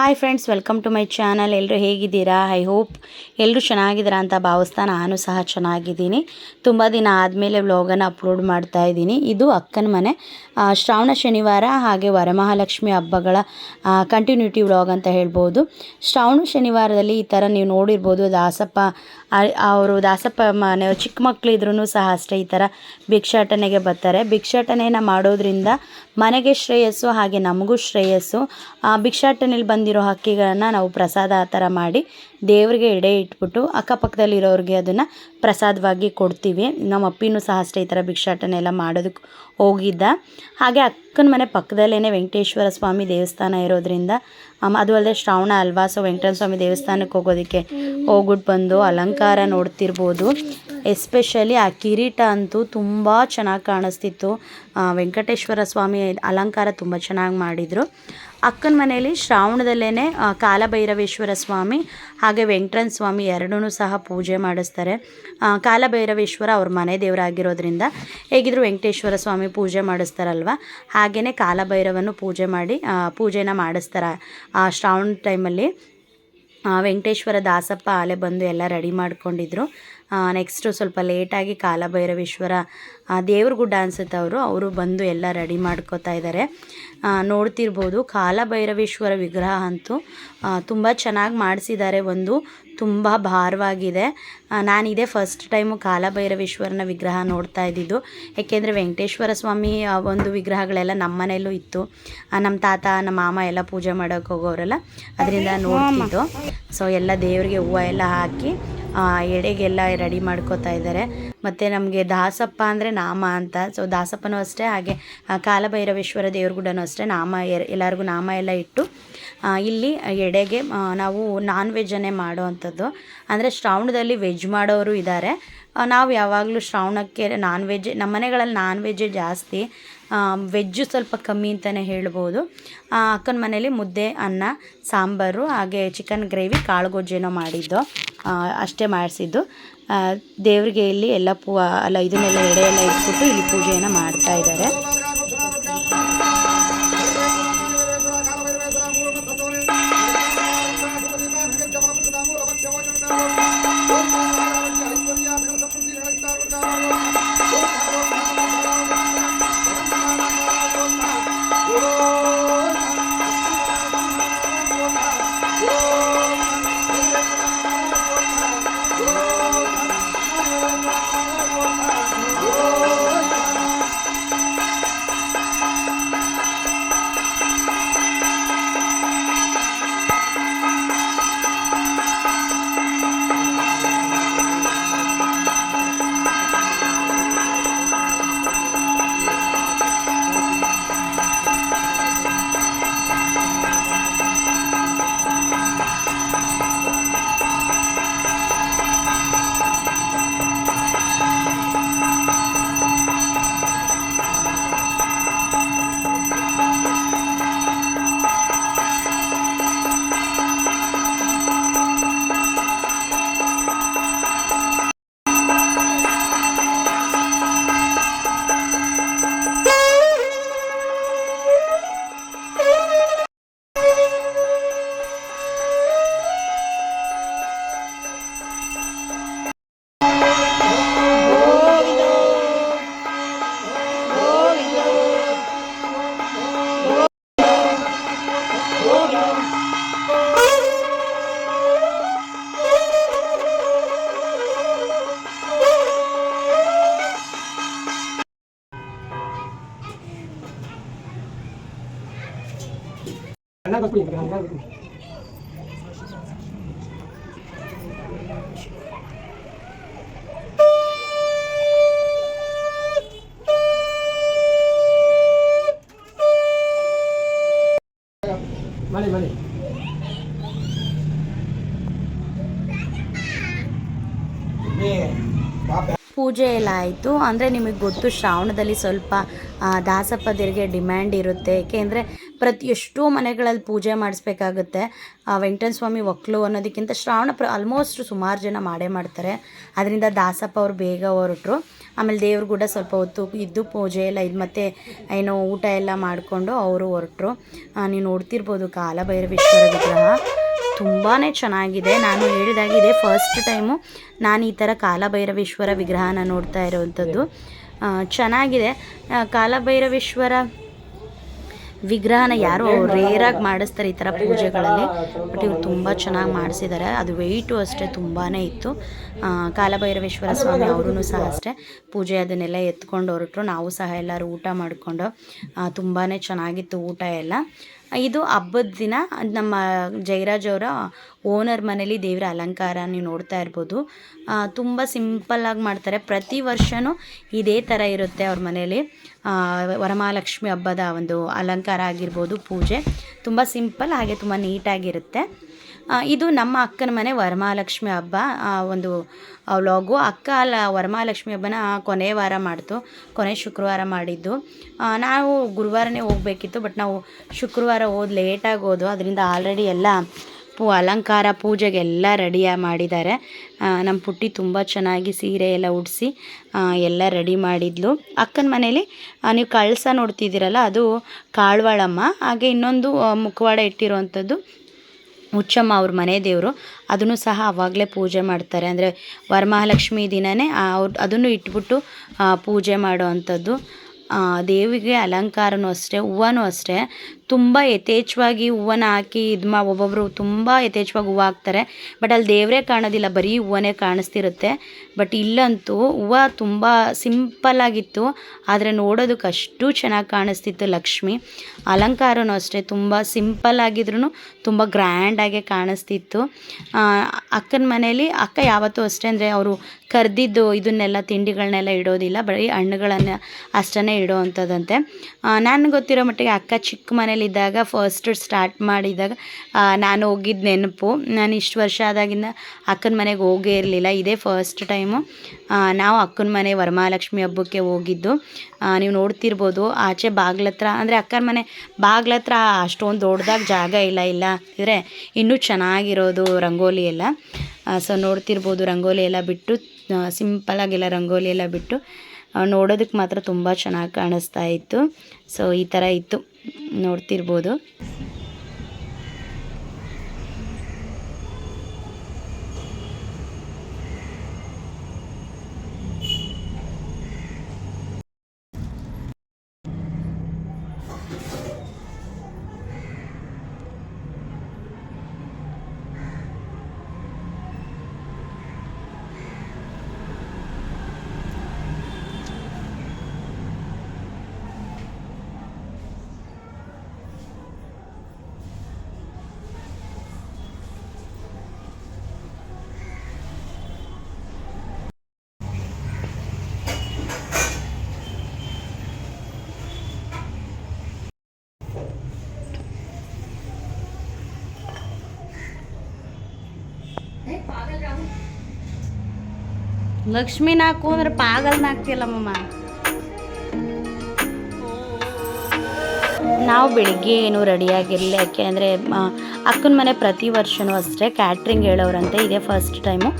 Hi friends welcome to my channel ಎಲ್ಲರೂ ಹೇಗಿದ್ದೀರಾ? I hope ಎಲ್ಲರೂ ಚೆನ್ನಾಗಿದ್ದೀರಾ ಅಂತ ಭಾವಿಸ್ತಾ ನಾನು ಸಹ ಚೆನ್ನಾಗಿದ್ದೀನಿ. ತುಂಬ ದಿನ ಆದಮೇಲೆ ವ್ಲಾಗನ್ನು ಅಪ್ಲೋಡ್ ಮಾಡ್ತಾ ಇದ್ದೀನಿ. ಇದು ಅಕ್ಕನ ಮನೆ. ಶ್ರಾವಣ, ಶನಿವಾರ ಹಾಗೆ ವರಮಹಾಲಕ್ಷ್ಮಿ ಹಬ್ಬಗಳ ಕಂಟಿನ್ಯೂಟಿ ವ್ಲಾಗ್ ಅಂತ ಹೇಳ್ಬೋದು. ಶ್ರಾವಣ, ಶನಿವಾರದಲ್ಲಿ ಈ ಥರ ನೀವು ನೋಡಿರ್ಬೋದು. ದಾಸಪ್ಪ ಅವರು ದಾಸಪ್ಪ ಮನೆ, ಚಿಕ್ಕ ಮಕ್ಕಳಿದ್ರೂ ಸಹ ಅಷ್ಟೇ ಈ ಥರ ಭಿಕ್ಷಾಟನೆಗೆ ಬರ್ತಾರೆ. ಭಿಕ್ಷಾಟನೆಯನ್ನು ಮಾಡೋದ್ರಿಂದ ಮನೆಗೆ ಶ್ರೇಯಸ್ಸು ಹಾಗೆ ನಮಗೂ ಶ್ರೇಯಸ್ಸು. ಭಿಕ್ಷಾಟನೆಯಲ್ಲಿ ಭಿಕ್ಷಾಟನೆಯಲ್ಲಿ ಬಂದಿರೋ ಹಕ್ಕಿಗಳನ್ನು ನಾವು ಪ್ರಸಾದ ಆ ಥರ ಮಾಡಿ ದೇವರಿಗೆ ಎಡೆ ಇಟ್ಬಿಟ್ಟು ಅಕ್ಕಪಕ್ಕದಲ್ಲಿರೋರಿಗೆ ಅದನ್ನು ಪ್ರಸಾದವಾಗಿ ಕೊಡ್ತೀವಿ. ನಮ್ಮ ಅಪ್ಪಿನೂ ಸಹ ಅಷ್ಟೇ ಈ ಥರ ಭಿಕ್ಷಾಟನೆ ಎಲ್ಲ ಮಾಡೋದಕ್ಕೆ ಹೋಗಿದ್ದ. ಹಾಗೆ ಅಕ್ಕನ ಮನೆ ಪಕ್ಕದಲ್ಲೇ ವೆಂಕಟೇಶ್ವರ ಸ್ವಾಮಿ ದೇವಸ್ಥಾನ ಇರೋದ್ರಿಂದ ಅದು ಅಲ್ಲದೆ ಶ್ರಾವಣ ಅಲ್ವಾ ಸೊ ವೆಂಕಟೇಶ್ವರ ಸ್ವಾಮಿ ದೇವಸ್ಥಾನಕ್ಕೆ ಹೋಗೋದಕ್ಕೆ ಹೋಗ್ಬಿಟ್ಟು ಬಂದು ಅಲಂಕಾರ ನೋಡ್ತಿರ್ಬೋದು. ಎಸ್ಪೆಷಲಿ ಆ ಕಿರೀಟ ಅಂತೂ ತುಂಬ ಚೆನ್ನಾಗಿ ಕಾಣಿಸ್ತಿತ್ತು. ವೆಂಕಟೇಶ್ವರ ಸ್ವಾಮಿ ಅಲಂಕಾರ ತುಂಬ ಚೆನ್ನಾಗಿ ಮಾಡಿದರು. ಅಕ್ಕನ ಮನೆಯಲ್ಲಿ ಶ್ರಾವಣದಲ್ಲೇ ಕಾಲಭೈರವೇಶ್ವರ ಸ್ವಾಮಿ ಹಾಗೆ ವೆಂಕಟರನ್ ಸ್ವಾಮಿ ಎರಡೂ ಸಹ ಪೂಜೆ ಮಾಡಿಸ್ತಾರೆ. ಕಾಲಭೈರವೇಶ್ವರ ಅವ್ರ ಮನೆ ದೇವರಾಗಿರೋದ್ರಿಂದ ಹೇಗಿದ್ರು ವೆಂಕಟೇಶ್ವರ ಸ್ವಾಮಿ ಪೂಜೆ ಮಾಡಿಸ್ತಾರಲ್ವ? ಹಾಗೆಯೇ ಕಾಲಭೈರವನ್ನು ಪೂಜೆ ಮಾಡಿ ಪೂಜೆನ ಮಾಡಿಸ್ತಾರೆ, ಆ, ಶ್ರಾವಣ ಟೈಮಲ್ಲಿ ವೆಂಕಟೇಶ್ವರ ದಾಸಪ್ಪ ಆಲೆ ಬಂದು ಎಲ್ಲ ರೆಡಿ ಮಾಡ್ಕೊಂಡಿದ್ರು. ನೆಕ್ಸ್ಟು ಸ್ವಲ್ಪ ಲೇಟಾಗಿ ಕಾಲಭೈರವೇಶ್ವರ ದೇವ್ರ ಗುಡ್ಡ ಅನ್ಸುತ್ತೆ ಅವರು. ಅವರು ಬಂದು ಎಲ್ಲ ರೆಡಿ ಮಾಡ್ಕೋತಾ ಇದ್ದಾರೆ ನೋಡ್ತಿರ್ಬೋದು, ಕಾಲಭೈರವೇಶ್ವರ ವಿಗ್ರಹ ಅಂತೂ ತುಂಬ ಚೆನ್ನಾಗಿ ಮಾಡಿಸಿದ್ದಾರೆ ಒಂದು ತುಂಬ ಭಾರವಾಗಿದೆ. ನಾನಿದೆ ಫಸ್ಟ್ ಟೈಮು ಕಾಲಭೈರವೇಶ್ವರನ ವಿಗ್ರಹ ನೋಡ್ತಾ ಇದ್ದಿದ್ದು. ಏಕೆಂದರೆ ವೆಂಕಟೇಶ್ವರ ಸ್ವಾಮಿ ಒಂದು ವಿಗ್ರಹಗಳೆಲ್ಲ ನಮ್ಮ ಮನೆಯಲ್ಲೂ ಇತ್ತು. ನಮ್ಮ ತಾತ, ನಮ್ಮ ಮಾಮ ಎಲ್ಲ ಪೂಜೆ ಮಾಡೋಕ್ಕೆ ಹೋಗೋರೆಲ್ಲ ಅದರಿಂದ ನೋಡ್ತಿದ್ದು. ಸೊ ಎಲ್ಲ ದೇವರಿಗೆ ಹೂವು ಎಲ್ಲ ಹಾಕಿ ಎಡೆಗೆಲ್ಲ ರೆಡಿ ಮಾಡ್ಕೋತಾ ಇದ್ದಾರೆ. ಮತ್ತು ನಮಗೆ ದಾಸಪ್ಪ ಅಂದರೆ ನಾಮ ಅಂತ. ಸೊ ದಾಸಪ್ಪನೂ ಅಷ್ಟೇ, ಹಾಗೆ ಕಾಲಭೈರವೇಶ್ವರ ದೇವ್ರ ಗುಡ್ಡನೂ ಅಷ್ಟೇ, ನಾಮ ಎಲ್ಲರಿಗೂ ನಾಮ ಎಲ್ಲ ಇಟ್ಟು ಇಲ್ಲಿ ಎಡೆಗೆ ನಾವು ನಾನ್ ವೆಜ್ಜನ್ನೇ ಮಾಡೋವಂಥದ್ದು. ಅಂದರೆ ಶ್ರಾವಣದಲ್ಲಿ ವೆಜ್ ಮಾಡೋರು ಇದ್ದಾರೆ ನಾವು ಯಾವಾಗಲೂ ಶ್ರಾವಣಕ್ಕೆ ನಾನ್ ವೆಜ್ ನಮ್ಮ ಮನೆಗಳಲ್ಲಿ ನಾನ್ ವೆಜ್ಜೇ ಜಾಸ್ತಿ ವೆಜ್ಜು ಸ್ವಲ್ಪ ಕಮ್ಮಿ ಅಂತಲೇ ಹೇಳ್ಬೋದು. ಅಕ್ಕನ ಮನೇಲಿ ಮುದ್ದೆ, ಅನ್ನ, ಸಾಂಬಾರು, ಹಾಗೆ ಚಿಕನ್ ಗ್ರೇವಿ ಕಾಳು ಗೊಜ್ಜೇನೋ ಮಾಡಿದ್ದು ಅಷ್ಟೇ ಮಾಡಿಸಿದ್ದು. ದೇವರಿಗೆ ಇಲ್ಲಿ ಎಲ್ಲ ಪೂ, ಅಲ್ಲ, ಇದನ್ನೆಲ್ಲ ಎಡೆ ಎಲ್ಲ ಇಟ್ಬಿಟ್ಟು ಇಲ್ಲಿ ಪೂಜೆಯನ್ನು ಮಾಡ್ತಾ ಇದ್ದಾರೆ. Música ಮನೆ ಮಳೆ ಪೂಜೆ ಎಲ್ಲ ಆಯಿತು. ಅಂದರೆ ನಿಮಗೆ ಗೊತ್ತು ಶ್ರಾವಣದಲ್ಲಿ ಸ್ವಲ್ಪ ದಾಸಪದರಿಗೆ ಡಿಮ್ಯಾಂಡ್ ಇರುತ್ತೆ. ಏಕೆಂದರೆ ಪ್ರತಿ ಎಷ್ಟೋ ಮನೆಗಳಲ್ಲಿ ಪೂಜೆ ಮಾಡಿಸ್ಬೇಕಾಗುತ್ತೆ. ವೆಂಕಟೇಶ್ವರ ಸ್ವಾಮಿ ಒಕ್ಕಲು ಅನ್ನೋದಕ್ಕಿಂತ ಶ್ರಾವಣ ಪ್ರ ಆಲ್ಮೋಸ್ಟ್ ಸುಮಾರು ಜನ ಮಾಡೇ ಮಾಡ್ತಾರೆ. ಅದರಿಂದ ದಾಸಪ್ಪ ಅವರು ಬೇಗ ಹೊರಟ್ರು. ಆಮೇಲೆ ದೇವ್ರ ಕೂಡ ಸ್ವಲ್ಪ ಹೊತ್ತು ಇದ್ದು ಪೂಜೆ ಎಲ್ಲ ಇದು ಮತ್ತು ಏನೋ ಊಟ ಎಲ್ಲ ಮಾಡಿಕೊಂಡು ಅವರು ಹೊರಟ್ರು. ನೀವು ನೋಡ್ತಿರ್ಬೋದು ಕಾಲಭೈರವೇಶ್ವರ ವಿಗ್ರಹ. ತುಂಬಾ ಚೆನ್ನಾಗಿದೆ. ನಾನು ಹೇಳಿದಾಗಿದೆ ಫಸ್ಟ್ ಟೈಮು ನಾನು ಈ ಥರ ಕಾಲಭೈರವೇಶ್ವರ ವಿಗ್ರಹನ ನೋಡ್ತಾ ಇರೋವಂಥದ್ದು. ಚೆನ್ನಾಗಿದೆ. ಕಾಲಭೈರವೇಶ್ವರ ವಿಗ್ರಹನ ಯಾರು ರೇರಾಗಿ ಮಾಡಿಸ್ತಾರೆ ಈ ಥರ ಪೂಜೆಗಳಲ್ಲಿ. ಬಟ್ ಇವ್ರು ತುಂಬ ಚೆನ್ನಾಗಿ ಮಾಡಿಸಿದ್ದಾರೆ. ಅದು ವೆಯ್ಟು ಅಷ್ಟೇ ತುಂಬಾ ಇತ್ತು. ಕಾಲಭೈರವೇಶ್ವರ ಸ್ವಾಮಿ ಅವರು ಸಹ ಅಷ್ಟೇ. ಪೂಜೆ ಅದನ್ನೆಲ್ಲ ಎತ್ಕೊಂಡು ಹೊರಟರು. ನಾವು ಸಹ ಎಲ್ಲರೂ ಊಟ ಮಾಡಿಕೊಂಡು ತುಂಬಾ ಚೆನ್ನಾಗಿತ್ತು ಊಟ ಎಲ್ಲ. ಇದು ಹಬ್ಬದ ದಿನ, ನಮ್ಮ ಜಯರಾಜ್ ಅವರ ಓನರ್ ಮನೇಲಿ ದೇವರ ಅಲಂಕಾರ ನೀವು ನೋಡ್ತಾ ಇರ್ಬೋದು. ತುಂಬ ಸಿಂಪಲ್ಲಾಗಿ ಮಾಡ್ತಾರೆ. ಪ್ರತಿ ವರ್ಷವೂ ಇದೇ ಥರ ಇರುತ್ತೆ ಅವ್ರ ಮನೇಲಿ. ವರಮಹಾಲಕ್ಷ್ಮಿ ಹಬ್ಬದ ಒಂದು ಅಲಂಕಾರ ಆಗಿರ್ಬೋದು, ಪೂಜೆ. ತುಂಬ ಸಿಂಪಲ್, ಹಾಗೆ ತುಂಬ ನೀಟಾಗಿರುತ್ತೆ. ಇದು ನಮ್ಮ ಅಕ್ಕನ ಮನೆ ವರಮಹಾಲಕ್ಷ್ಮಿ ಹಬ್ಬ. ಒಂದು ವ್ಲಾಗು ಅಕ್ಕ ಅಲ್ಲ, ವರಮಹಾಲಕ್ಷ್ಮಿ ಹಬ್ಬನ ಕೊನೆ ವಾರ ಮಾಡ್ತು. ಕೊನೆ ಶುಕ್ರವಾರ ಮಾಡಿದ್ದು. ನಾವು ಗುರುವಾರನೇ ಹೋಗಬೇಕಿತ್ತು ಬಟ್ ನಾವು ಶುಕ್ರವಾರ ಹೋದ್ ಲೇಟಾಗಿ ಹೋದು ಅದರಿಂದ ಆಲ್ರೆಡಿ ಎಲ್ಲ ಪೂ, ಅಲಂಕಾರ, ಪೂಜೆಗೆಲ್ಲ ರೆಡಿಯಾಗಿ ಮಾಡಿದ್ದಾರೆ. ನಮ್ಮ ಪುಟ್ಟಿ ತುಂಬ ಚೆನ್ನಾಗಿ ಸೀರೆ ಎಲ್ಲ ಉಡಿಸಿ ಎಲ್ಲ ರೆಡಿ ಮಾಡಿದ್ಲು. ಅಕ್ಕನ ಮನೇಲಿ ನೀವು ಕಳಸ ನೋಡ್ತಿದ್ದೀರಲ್ಲ, ಅದು ಕಾಳ್ವಾಳಮ್ಮ. ಹಾಗೆ ಇನ್ನೊಂದು ಮುಖವಾಡ ಇಟ್ಟಿರುವಂಥದ್ದು ಹುಚ್ಚಮ್ಮ ಅವ್ರ ಮನೆ ದೇವರು, ಅದನ್ನು ಸಹ ಅವಾಗಲೇ ಪೂಜೆ ಮಾಡ್ತಾರೆ. ಅಂದರೆ ವರಮಹಾಲಕ್ಷ್ಮಿ ದಿನವೇ ಅವ್ರು, ಅದನ್ನು ಇಟ್ಬಿಟ್ಟು ಪೂಜೆ ಮಾಡೋ ಅಂಥದ್ದು ದೇವಿಗೆ ಅಲಂಕಾರನೂ ಅಷ್ಟೇ, ಹೂವನೂ ಅಷ್ಟೇ. ತುಂಬ ಯಥೇಚ್ಛವಾಗಿ ಹೂವನ್ನ ಹಾಕಿ ಇದು ಮಾ ಒಬ್ಬೊಬ್ಬರು ತುಂಬ ಯಥೇಚ್ಛವಾಗಿ ಹೂವು ಹಾಕ್ತಾರೆ. ಬಟ್ ಅಲ್ಲಿ ದೇವರೇ ಕಾಣೋದಿಲ್ಲ, ಬರೀ ಹೂವನೇ ಕಾಣಿಸ್ತಿರುತ್ತೆ. ಬಟ್ ಇಲ್ಲಂತೂ ಹೂವು ತುಂಬ ಸಿಂಪಲ್ಲಾಗಿತ್ತು ಆದರೆ ನೋಡೋದಕ್ಕೆ ಅಷ್ಟು ಚೆನ್ನಾಗಿ ಕಾಣಿಸ್ತಿತ್ತು ಲಕ್ಷ್ಮಿ. ಅಲಂಕಾರನೂ ಅಷ್ಟೇ, ತುಂಬ ಸಿಂಪಲ್ ಆಗಿದ್ರೂ ತುಂಬ ಗ್ರ್ಯಾಂಡಾಗೆ ಕಾಣಿಸ್ತಿತ್ತು. ಅಕ್ಕನ ಮನೇಲಿ, ಅಕ್ಕ ಯಾವತ್ತೂ ಅಷ್ಟೇ ಅಂದರೆ ಅವರು ಕರೆದಿದ್ದು ಇದನ್ನೆಲ್ಲ ತಿಂಡಿಗಳನ್ನೆಲ್ಲ ಇಡೋದಿಲ್ಲ. ಬರೀ ಹಣ್ಣುಗಳನ್ನು ಅಷ್ಟೇ ಇಡೋ ಅಂಥದ್ದಂತೆ ನನಗೆ ಗೊತ್ತಿರೋ ಮಟ್ಟಿಗೆ ಅಕ್ಕ ಚಿಕ್ಕ ಮನೇಲಿದ್ದಾಗ ಫಸ್ಟ್ ಸ್ಟಾರ್ಟ್ ಮಾಡಿದಾಗ ನಾನು ಹೋಗಿದ್ದ ನೆನಪು. ನಾನು ಇಷ್ಟು ವರ್ಷ ಆದಾಗಿಂದ ಅಕ್ಕನ ಮನೆಗೆ ಹೋಗೇ ಇರಲಿಲ್ಲ. ಇದೇ ಫಸ್ಟ್ ಟೈಮು ನಾವು ಅಕ್ಕನ ಮನೆ ವರಮಹಾಲಕ್ಷ್ಮಿ ಹಬ್ಬಕ್ಕೆ ಹೋಗಿದ್ದು. ನೀವು ನೋಡ್ತಿರ್ಬೋದು, ಆಚೆ ಬಾಗ್ಲತ್ರ, ಅಂದರೆ ಅಕ್ಕನ ಮನೆ ಬಾಗ್ಲತ್ರ ಅಷ್ಟೊಂದು ದೊಡ್ಡದಾಗಿ ಜಾಗ ಇಲ್ಲ ಇಲ್ಲ ಇದ್ರೆ ಇನ್ನೂ ಚೆನ್ನಾಗಿರೋದು ರಂಗೋಲಿ ಎಲ್ಲ. ಸೊ ನೋಡ್ತಿರ್ಬೋದು, ರಂಗೋಲಿ ಎಲ್ಲ ಬಿಟ್ಟು ಸಿಂಪಲಾಗೆಲ್ಲ ರಂಗೋಲಿ ಎಲ್ಲ ಬಿಟ್ಟು ನೋಡೋದಕ್ಕೆ ಮಾತ್ರ ತುಂಬ ಚೆನ್ನಾಗಿ ಕಾಣಿಸ್ತಾ ಇತ್ತು. ಸೊ ಈ ಥರ ಇತ್ತು. ನೋಡ್ತಿರ್ಬೋದು. ಲಕ್ಷ್ಮಿ ನಾಕು ಅಂದ್ರೆ ಪಾಗಲ್ ನಾಕ್ತಿಯಲ್ಲಮ್ಮ ನಾವು ಬೆಳಿಗ್ಗೆ ಏನು ರೆಡಿಯಾಗಿರಲಿ ಯಾಕೆ ಅಂದರೆ ಅಕ್ಕನ ಮನೆ ಪ್ರತಿ ವರ್ಷವೂ ಅಷ್ಟೇ ಕ್ಯಾಟ್ರಿಂಗ್ ಹೇಳೋರಂತೆ, ಇದೇ ಫಸ್ಟ್ ಟೈಮು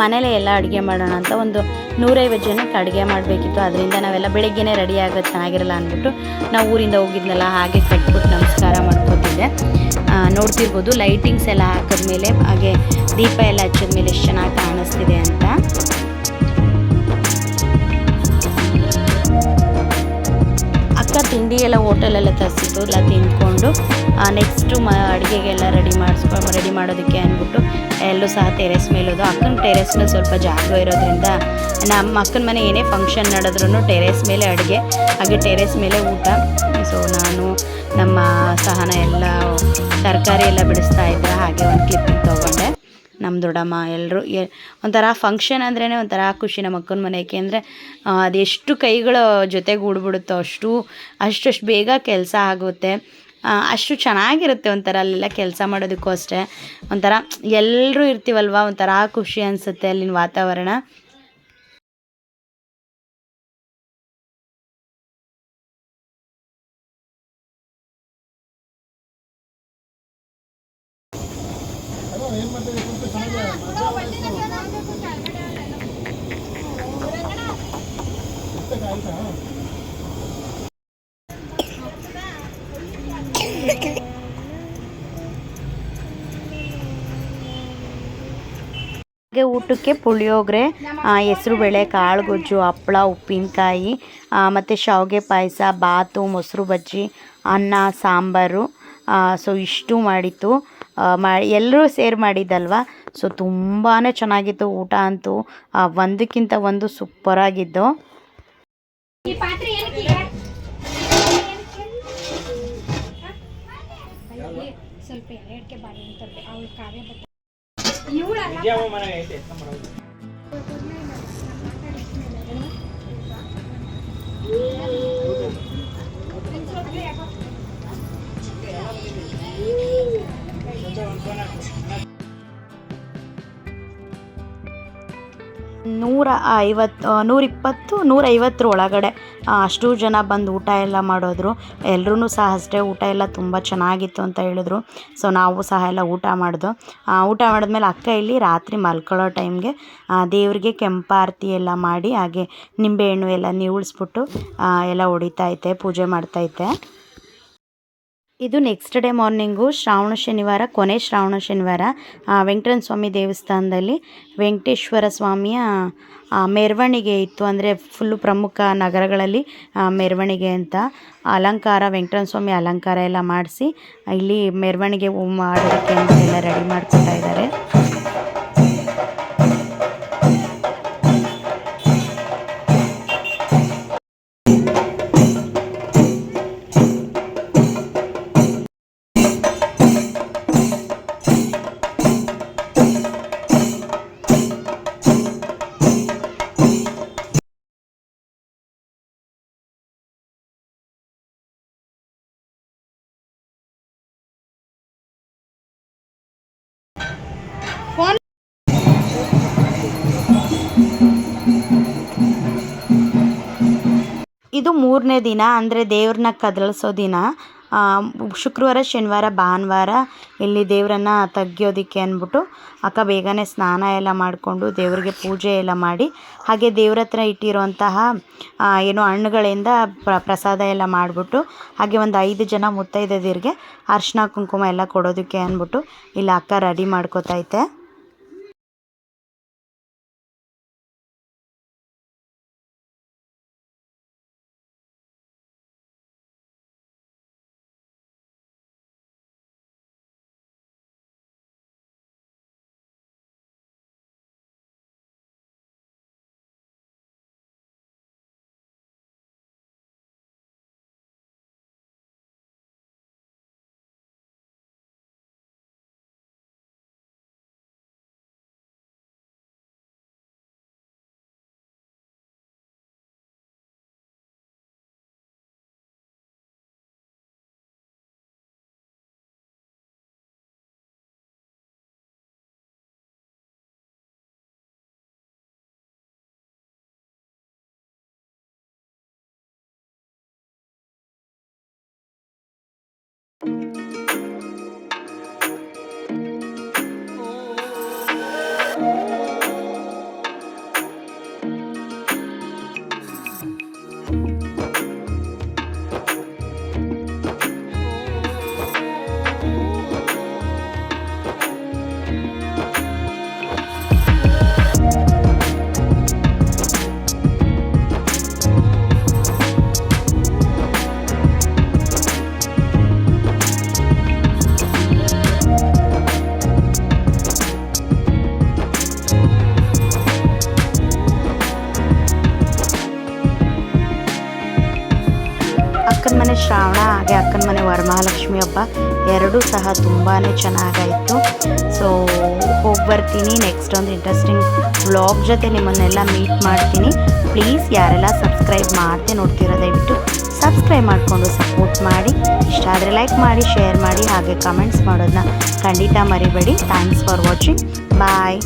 ಮನೇಲೇ ಎಲ್ಲ ಅಡುಗೆ ಮಾಡೋಣ ಅಂತ ಒಂದು ನೂರೈವತ್ತು ಜನಕ್ಕೆ ಅಡುಗೆ ಮಾಡಬೇಕಿತ್ತು. ಅದರಿಂದ ನಾವೆಲ್ಲ ಬೆಳಿಗ್ಗೆನೇ ರೆಡಿ ಚೆನ್ನಾಗಿರಲ್ಲ ಅಂದ್ಬಿಟ್ಟು ನಾವು ಊರಿಂದ ಹೋಗಿದ್ನಲ್ಲ, ಹಾಗೆ ಕಟ್ಬಿಟ್ಟು ನಮಸ್ಕಾರ ಮಾಡ್ಕೋತಿದ್ದೆ. ನೋಡ್ತಿರ್ಬೋದು ಲೈಟಿಂಗ್ಸ್ ಎಲ್ಲ ಹಾಕಿದ್ಮೇಲೆ, ಹಾಗೆ ದೀಪ ಎಲ್ಲ ಹಚ್ಚಿದ್ಮೇಲೆ ಎಷ್ಟು ಚೆನ್ನಾಗಿ ಕಾಣಿಸ್ತಿದೆ ಅಂತ. ತಿಂಡಿ ಎಲ್ಲ ಹೋಟೆಲೆಲ್ಲ ತರಿಸಿತ್ತು ಎಲ್ಲ ತಿಂದ್ಕೊಂಡು ನೆಕ್ಸ್ಟು ಮ ಅಡುಗೆಗೆಲ್ಲ ರೆಡಿ ಮಾಡಿಸ್ಕೊ ರೆಡಿ ಮಾಡೋದಕ್ಕೆ ಅಂದ್ಬಿಟ್ಟು, ಎಲ್ಲೂ ಸಹ ಟೆರೆಸ್ ಮೇಲೆ ಹೋದು ಅಕ್ಕನ ಟೆರೆಸ್ ಸ್ವಲ್ಪ ಜಾಗ ಇರೋದ್ರಿಂದ, ನಮ್ಮ ಅಕ್ಕನ ಮನೆ ಏನೇ ಫಂಕ್ಷನ್ ನಡೆದ್ರೂ ಟೆರೆಸ್ ಮೇಲೆ ಅಡುಗೆ, ಹಾಗೆ ಟೆರೆಸ್ ಮೇಲೆ ಊಟ. ಸೊ ನಾನು, ನಮ್ಮ ಸಹನ ಎಲ್ಲ, ತರಕಾರಿ ಎಲ್ಲ ಬಿಡಿಸ್ತಾ ಇದ್ದೆ ಹಾಗೆ ಒಂದು ಕ್ಲಿಪ್ಪಿಂಗ್ ತೊಗೊಂಡೆ. ನಮ್ಮ ದೊಡ್ಡಮ್ಮ ಎಲ್ಲರೂ ಒಂಥರ ಫಂಕ್ಷನ್ ಅಂದ್ರೇ ಒಂಥರ ಖುಷಿ ನಮ್ಮ ಅಕ್ಕನ ಮನೆ ಏಕೆಂದರೆ ಅದೆಷ್ಟು ಕೈಗಳ ಜೊತೆಗೂಡ್ಬಿಡುತ್ತೋ ಅಷ್ಟು, ಅಷ್ಟಷ್ಟು ಬೇಗ ಕೆಲಸ ಆಗುತ್ತೆ. ಅಷ್ಟು ಚೆನ್ನಾಗಿರುತ್ತೆ ಒಂಥರ ಅಲ್ಲೆಲ್ಲ ಕೆಲಸ ಮಾಡೋದಕ್ಕೂ ಅಷ್ಟೇ. ಒಂಥರ ಎಲ್ಲರೂ ಇರ್ತೀವಲ್ವ? ಒಂಥರ ಖುಷಿ ಅನಿಸುತ್ತೆ ಅಲ್ಲಿನ ವಾತಾವರಣ. ಹಾಗೆ ಊಟಕ್ಕೆ ಪುಳಿಯೋಗರೆ ಹೆಸ್ರುಬೇಳೆ ಕಾಳು ಗೊಜ್ಜು ಹಪ್ಪಳ, ಉಪ್ಪಿನಕಾಯಿ ಮತ್ತು ಶಾವಿಗೆ ಪಾಯಸ, ಬಾತು, ಮೊಸರು ಬಜ್ಜಿ, ಅನ್ನ, ಸಾಂಬಾರು ಸೊ ಇಷ್ಟು ಮಾಡಿತ್ತು. ಮಾ, ಎಲ್ಲರೂ ಸೇರಿ ಮಾಡಿದ್ದಲ್ವ? ಸೊ ತುಂಬಾ ಚೆನ್ನಾಗಿತ್ತು ಊಟ ಅಂತೂ. ಒಂದಕ್ಕಿಂತ ಒಂದು ಸೂಪರಾಗಿದ್ದು. ನೂರ ಐವತ್ತು ನೂರಿಪ್ಪತ್ತು ನೂರೈವತ್ತರ ಒಳಗಡೆ. ಅಷ್ಟು ಜನ ಬಂದು ಊಟ ಎಲ್ಲ ಮಾಡಿದ್ರು. ಎಲ್ಲರೂ ಸಹ ಅಷ್ಟೇ ಊಟ ಎಲ್ಲ ತುಂಬ ಚೆನ್ನಾಗಿತ್ತು ಅಂತ ಹೇಳಿದ್ರು. ಸೊ ನಾವು ಸಹ ಎಲ್ಲ ಊಟ ಮಾಡಿದ್ವು ಊಟ ಮಾಡಿದ್ಮೇಲೆ ಅಕ್ಕ ಇಲ್ಲಿ ರಾತ್ರಿ ಮಲ್ಕೊಳ್ಳೋ ಟೈಮ್ಗೆ ದೇವರಿಗೆ ಕೆಂಪಾರತಿ ಎಲ್ಲ ಮಾಡಿ, ಹಾಗೆ ನಿಂಬೆಹಣ್ಣು ಎಲ್ಲ ನೀವುಳಿಸ್ಬಿಟ್ಟು ಎಲ್ಲ ಹೊಡಿತೈತೆ ಪೂಜೆ ಮಾಡ್ತೈತೆ ಇದು ನೆಕ್ಸ್ಟ್ ಡೇ ಮಾರ್ನಿಂಗು ಶ್ರಾವಣ ಶನಿವಾರ ಕೊನೆ ಶ್ರಾವಣ ಶನಿವಾರ ಆ, ವೆಂಕಟರಮಣ ಸ್ವಾಮಿ ದೇವಸ್ಥಾನದಲ್ಲಿ ವೆಂಕಟೇಶ್ವರ ಸ್ವಾಮಿಯ ಮೆರವಣಿಗೆ ಇತ್ತು. ಅಂದರೆ ಫುಲ್ಲು ಪ್ರಮುಖ ನಗರಗಳಲ್ಲಿ ಮೆರವಣಿಗೆ ಅಂತ. ಅಲಂಕಾರ ವೆಂಕಟರಮಣ ಸ್ವಾಮಿ ಅಲಂಕಾರ ಎಲ್ಲ ಮಾಡಿಸಿ ಇಲ್ಲಿ ಮೆರವಣಿಗೆ ಮಾಡೋದಕ್ಕೆ ಅಂತ ಎಲ್ಲ ರೆಡಿ ಮಾಡ್ಕೊತಾ ಇದ್ದಾರೆ. ಇದು ಮೂರನೇ ದಿನ, ಅಂದರೆ ದೇವ್ರನ್ನ ಕದಲಿಸೋ ದಿನ. ಶುಕ್ರವಾರ, ಶನಿವಾರ, ಭಾನುವಾರ ಇಲ್ಲಿ ದೇವರನ್ನ ತೆಗಿಯೋದಕ್ಕೆ ಅಂದ್ಬಿಟ್ಟು ಅಕ್ಕ ಬೇಗನೆ ಸ್ನಾನ ಎಲ್ಲ ಮಾಡಿಕೊಂಡು ದೇವರಿಗೆ ಪೂಜೆ ಎಲ್ಲ ಮಾಡಿ, ಹಾಗೆ ದೇವ್ರ ಹತ್ರ ಇಟ್ಟಿರುವಂತಹ ಏನು ಹಣ್ಣುಗಳಿಂದ ಪ್ರ, ಪ್ರಸಾದ ಎಲ್ಲ ಮಾಡಿಬಿಟ್ಟು, ಹಾಗೆ ಒಂದು ಐದು ಜನ ಮುತ್ತೈದೆದಿರಿಗೆ ಅರ್ಶಿನ, ಕುಂಕುಮ ಎಲ್ಲ ಕೊಡೋದಕ್ಕೆ ಅಂದ್ಬಿಟ್ಟು ಇಲ್ಲಿ ಅಕ್ಕ ರೆಡಿ ಮಾಡ್ಕೋತೈತೆ ತುಂಬಾ ಚೆನ್ನಾಗಾಯಿತು. ಸೊ ಹೋಗಿ ಬರ್ತೀನಿ ನೆಕ್ಸ್ಟ್ ಒಂದು ಇಂಟ್ರೆಸ್ಟಿಂಗ್ ಬ್ಲಾಗ್ ಜೊತೆ ನಿಮ್ಮನ್ನೆಲ್ಲ ಮೀಟ್ ಮಾಡ್ತೀನಿ. ಪ್ಲೀಸ್ ಯಾರೆಲ್ಲ ಸಬ್ಸ್ಕ್ರೈಬ್ ಮಾಡದೆ ನೋಡ್ತಿರೋ ದಯವಿಟ್ಟು ಸಬ್ಸ್ಕ್ರೈಬ್ ಮಾಡಿಕೊಂಡು ಸಪೋರ್ಟ್ ಮಾಡಿ. ಇಷ್ಟ ಆದರೆ ಲೈಕ್ ಮಾಡಿ ಶೇರ್ ಮಾಡಿ, ಹಾಗೆ ಕಮೆಂಟ್ಸ್ ಮಾಡೋದನ್ನ ಖಂಡಿತ ಮರಿಬೇಡಿ. Thanks for watching bye